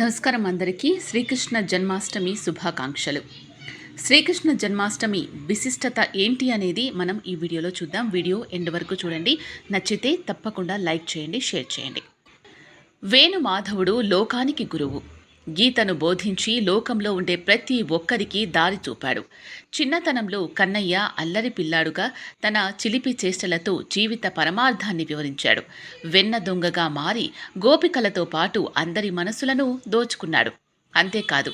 నమస్కారం అందరికీ. శ్రీకృష్ణ జన్మాష్టమి శుభాకాంక్షలు. శ్రీకృష్ణ జన్మాష్టమి విశిష్టత ఏంటి అనేది మనం ఈ వీడియోలో చూద్దాం. వీడియో ఎండ్ వరకు చూడండి. నచ్చితే తప్పకుండా లైక్ చేయండి షేర్ చేయండి. వేణు మాధవుడు లోకానికి గురువు. గీతను బోధించి లోకంలో ఉండే ప్రతి ఒక్కరికి దారి చూపాడు. చిన్నతనంలో కన్నయ్య అల్లరి పిల్లాడుగా తన చిలిపి చేష్టలతో జీవిత పరమార్థాన్ని వివరించాడు. వెన్న దొంగగా మారి గోపికలతో పాటు అందరి మనసులను దోచుకున్నాడు. అంతేకాదు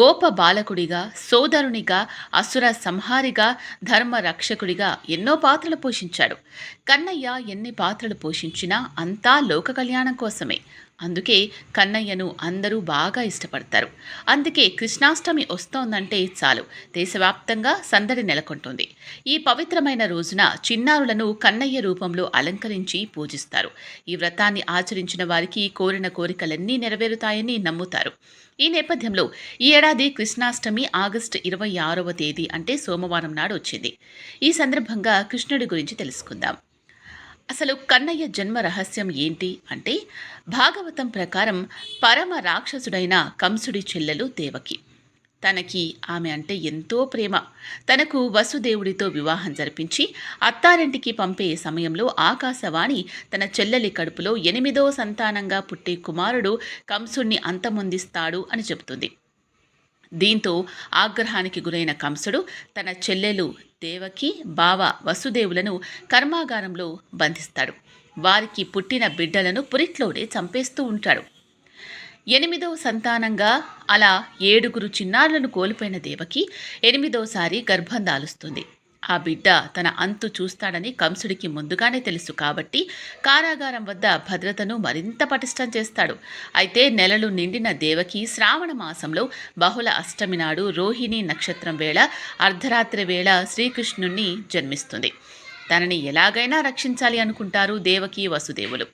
గోప బాలకుడిగా సోదరునిగా అసుర సంహారిగా ధర్మ రక్షకుడిగా ఎన్నో పాత్రలు పోషించాడు. కన్నయ్య ఎన్ని పాత్రలు పోషించినా అంతా లోక కళ్యాణం కోసమే. అందుకే కన్నయ్యను అందరూ బాగా ఇష్టపడతారు. అందుకే కృష్ణాష్టమి వస్తోందంటే చాలు. దేశవ్యాప్తంగా సందడి నెలకొంటుంది. ఈ పవిత్రమైన రోజున చిన్నారులను కన్నయ్య రూపంలో అలంకరించి పూజిస్తారు. ఈ వ్రతాన్ని ఆచరించిన వారికి కోరిన కోరికలన్నీ నెరవేరుతాయని నమ్ముతారు. ఈ నేపథ్యంలో ఈ ఏడాది కృష్ణాష్టమి ఆగస్టు ఇరవై ఆరవ తేదీ అంటే సోమవారం నాడు వచ్చింది. ఈ సందర్భంగా కృష్ణుడి గురించి తెలుసుకుందాం. అసలు కన్నయ్య జన్మ రహస్యం ఏంటి అంటే భాగవతం ప్రకారం పరమ రాక్షసుడైన కంసుడి చెల్లెలు దేవకి. తనకి ఆమె అంటే ఎంతో ప్రేమ. తనకు వసుదేవుడితో వివాహం జరిపించి అత్తారింటికి పంపే సమయంలో ఆకాశవాణి తన చెల్లెలి కడుపులో ఎనిమిదో సంతానంగా పుట్టే కుమారుడు కంసుణ్ణి అంతమొందిస్తాడు అని చెబుతుంది. దీంతో ఆగ్రహానికి గురైన కంసుడు తన చెల్లెలు దేవకి బావ వసుదేవులను కర్మాగారంలో బంధిస్తాడు. వారికి పుట్టిన బిడ్డలను పురిట్లోనే చంపేస్తూ ఉంటాడు. ఎనిమిదవ సంతానంగా అలా ఏడుగురు చిన్నారులను కోల్పోయిన దేవకి ఎనిమిదోసారి గర్భం దాలుస్తుంది. ఆ బిడ్డ తన అంతు చూస్తాడని కంసుడికి ముందుగానే తెలుసు కాబట్టి కారాగారం వద్ద భద్రతను మరింత పటిష్టం చేస్తాడు. అయితే నెలలు నిండిన దేవకి శ్రావణ మాసంలో బహుళ అష్టమి నాడు రోహిణి నక్షత్రం వేళ అర్ధరాత్రి వేళ శ్రీకృష్ణుణ్ణి జన్మిస్తుంది. తనని ఎలాగైనా రక్షించాలి అనుకుంటారు దేవకి వసుదేవులు.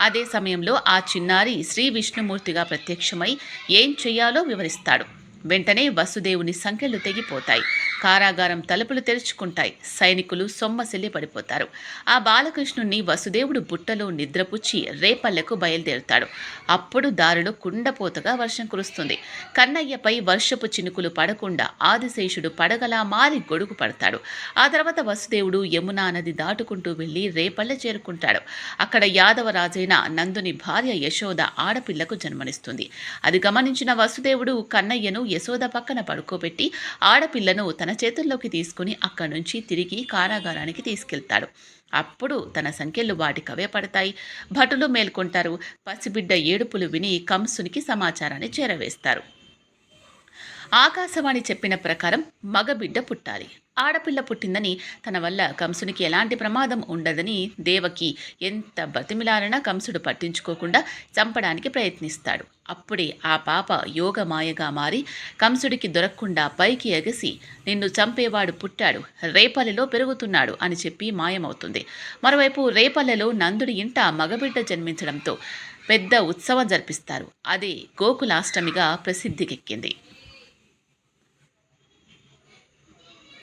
అదే సమయంలో ఆ చిన్నారి శ్రీ విష్ణుమూర్తిగా ప్రత్యక్షమై ఏం చెయ్యాలో వివరిస్తాడు. వెంటనే వసుదేవుని సంఖ్యలు తెగిపోతాయి. కారాగారం తలుపులు తెరుచుకుంటాయి. సైనికులు సొమ్మసిల్లి పడిపోతారు. ఆ బాలకృష్ణుణ్ణి వసుదేవుడు బుట్టలో నిద్రపుచ్చి రేపల్లెకు బయలుదేరుతాడు. అప్పుడు దారిలో కుండపోతగా వర్షం కురుస్తుంది. కన్నయ్యపై వర్షపు చినుకులు పడకుండా ఆదిశేషుడు పడగలా మారి గొడుగు పడతాడు. ఆ తర్వాత వసుదేవుడు యమునా నది దాటుకుంటూ వెళ్ళి రేపల్లె చేరుకుంటాడు. అక్కడ యాదవరాజైన నందుని భార్య యశోద ఆడపిల్లకు జన్మనిస్తుంది. అది గమనించిన వసుదేవుడు కన్నయ్యను యశోద పక్కన పడుకోబెట్టి ఆడపిల్లను తన తన చేతుల్లోకి తీసుకుని అక్కడి నుంచి తిరిగి కారాగారానికి తీసుకెళ్తాడు. అప్పుడు తన సంఖ్యలు వాటికవే పడతాయి. భటులు మేల్కొంటారు. పసిబిడ్డ ఏడుపులు విని కంసునికి సమాచారాన్ని చేరవేస్తారు. ఆకాశవాణి చెప్పిన ప్రకారం మగబిడ్డ పుట్టాలి. ఆడపిల్ల పుట్టిందని తన వల్ల కంసునికి ఎలాంటి ప్రమాదం ఉండదని దేవకి ఎంత బతిమిలాలనా కంసుడు పట్టించుకోకుండా చంపడానికి ప్రయత్నిస్తాడు. అప్పుడే ఆ పాప యోగమాయగా మారి కంసుడికి దొరకకుండా పైకి ఎగసి నిన్ను చంపేవాడు పుట్టాడు రేపల్లెలో పెరుగుతున్నాడు అని చెప్పి మాయమవుతుంది. మరోవైపు రేపల్లెలో నందుడి ఇంట మగబిడ్డ జన్మించడంతో పెద్ద ఉత్సవం జరిపిస్తారు. అదే గోకులాష్టమిగా ప్రసిద్ధికెక్కింది.